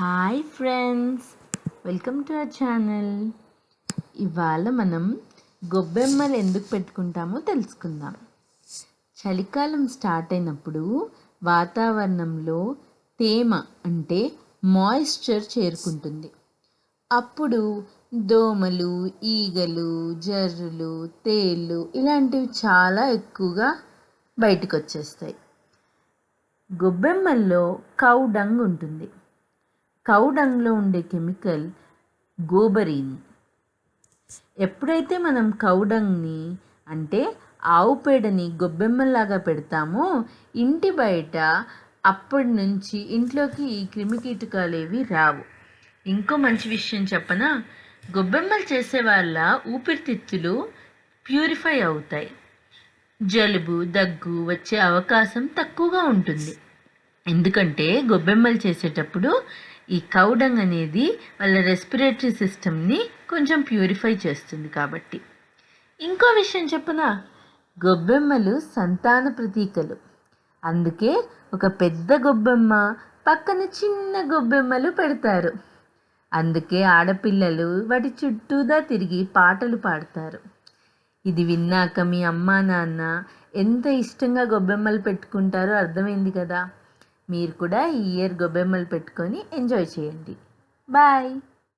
Hi friends welcome to our channel ఇవాళ మనం గొబ్బెమ్మలు ఎందుకు పెట్టుకుంటామో తెలుసుకుందాం. చలికాలం స్టార్ట్ అయినప్పుడు వాతావరణంలో తేమ అంటే మాయిశ్చర్ చేరుకుంటుంది. అప్పుడు దోమలు ఈగలు జర్రులు తేళ్ళు ఇలాంటివి చాలా ఎక్కువగా బయటకు వచ్చేస్తాయి గొబ్బెమ్మల్లో కౌ డంగ్ ఉంటుంది. కౌడంగ్లో ఉండే కెమికల్ గోబరీన్. ఎప్పుడైతే మనం కౌడంగ్ని అంటే ఆవు పేడని గొబ్బెమ్మలాగా పెడతామో ఇంటి బయట అప్పటి నుంచి ఇంట్లోకి ఈ క్రిమికీటకాలు ఏవి రావు. ఇంకో మంచి విషయం చెప్పనా? గొబ్బెమ్మలు చేసే వాళ్ళ ఊపిరితిత్తులు ప్యూరిఫై అవుతాయి. జలుబు దగ్గు వచ్చే అవకాశం తక్కువగా ఉంటుంది. ఎందుకంటే గొబ్బెమ్మలు చేసేటప్పుడు ఈ కౌడంగ్ అనేది వాళ్ళ రెస్పిరేటరీ సిస్టమ్ని కొంచెం ప్యూరిఫై చేస్తుంది కాబట్టి. ఇంకో విషయం చెప్పనా? గొబ్బెమ్మలు సంతాన ప్రతీకలు. అందుకే ఒక పెద్ద గొబ్బెమ్మ పక్కన చిన్న గొబ్బెమ్మలు పెడతారు. అందుకే ఆడపిల్లలు వాటి చుట్టూదా తిరిగి పాటలు పాడతారు. ఇది విన్నాక మీ అమ్మా నాన్న ఎంత ఇష్టంగా గొబ్బెమ్మలు పెట్టుకుంటారో అర్థమైంది కదా. మీరు కూడా ఈ ఇయర్ గొబ్బెమ్మలు పెట్టుకొని ఎంజాయ్ చేయండి. బాయ్